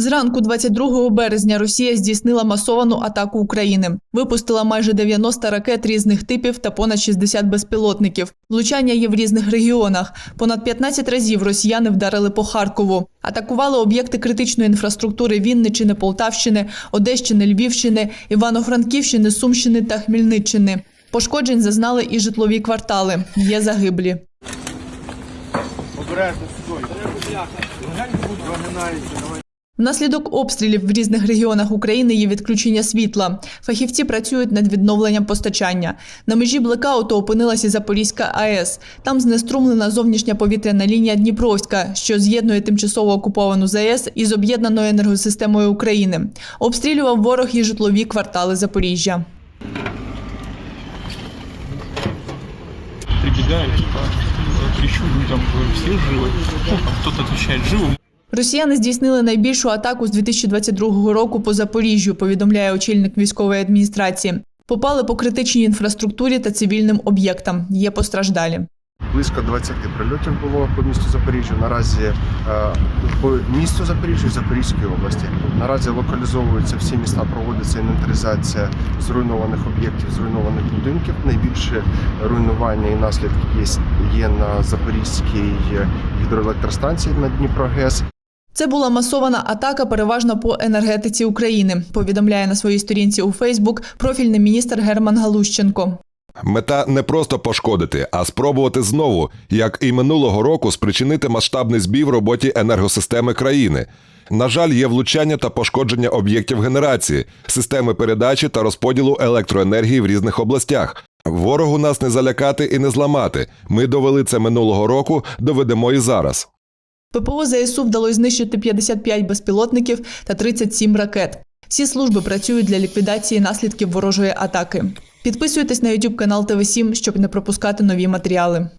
Зранку 22 березня Росія здійснила масовану атаку України. Випустила майже 90 ракет різних типів та понад 60 безпілотників. Влучання є в різних регіонах. Понад 15 разів росіяни вдарили по Харкову. Атакували об'єкти критичної інфраструктури Вінничини, Полтавщини, Одещини, Львівщини, Івано-Франківщини, Сумщини та Хмельниччини. Пошкоджень зазнали і житлові квартали. Є загиблі. Обережно сюди. Вигинається, давай. Внаслідок обстрілів в різних регіонах України є відключення світла. Фахівці працюють над відновленням постачання. На межі блекауту опинилася і Запорізька АЕС. Там знеструмлена зовнішня повітряна лінія Дніпровська, що з'єднує тимчасово окуповану ЗАЕС із об'єднаною енергосистемою України. Обстрілював ворог і житлові квартали Запоріжжя. прибегаю, типа, э, кричу людям, говорю, все живы? Ну, там кто-то отвечает, живы. Росіяни здійснили найбільшу атаку з 2022 року по Запоріжжю, повідомляє очільник військової адміністрації. Попали по критичній інфраструктурі та цивільним об'єктам. Є постраждалі. Близько 20 прильотів було по місту Запоріжжя. Наразі е, по місту Запоріжжя і Запорізької області. Наразі локалізовуються всі міста, проводиться інвентаризація зруйнованих об'єктів, зруйнованих будинків. Найбільше руйнування і наслідки є, є на Запорізькій гідроелектростанції на Дніпрогес. Це була масована атака переважно по енергетиці України. Повідомляє на своїй сторінці у Фейсбук профільний міністр Герман Галущенко. Мета не просто пошкодити, а спробувати знову, як і минулого року, спричинити масштабний збій в роботі енергосистеми країни. На жаль, є влучання та пошкодження об'єктів генерації, системи передачі та розподілу електроенергії в різних областях. Ворогу нас не залякати і не зламати. Ми довели це минулого року, доведемо і зараз. ППО ЗСУ вдалося знищити 55 безпілотників та 37 ракет. Всі служби працюють для ліквідації наслідків ворожої атаки. Підписуйтесь на YouTube канал ТВ7, щоб не пропускати нові матеріали.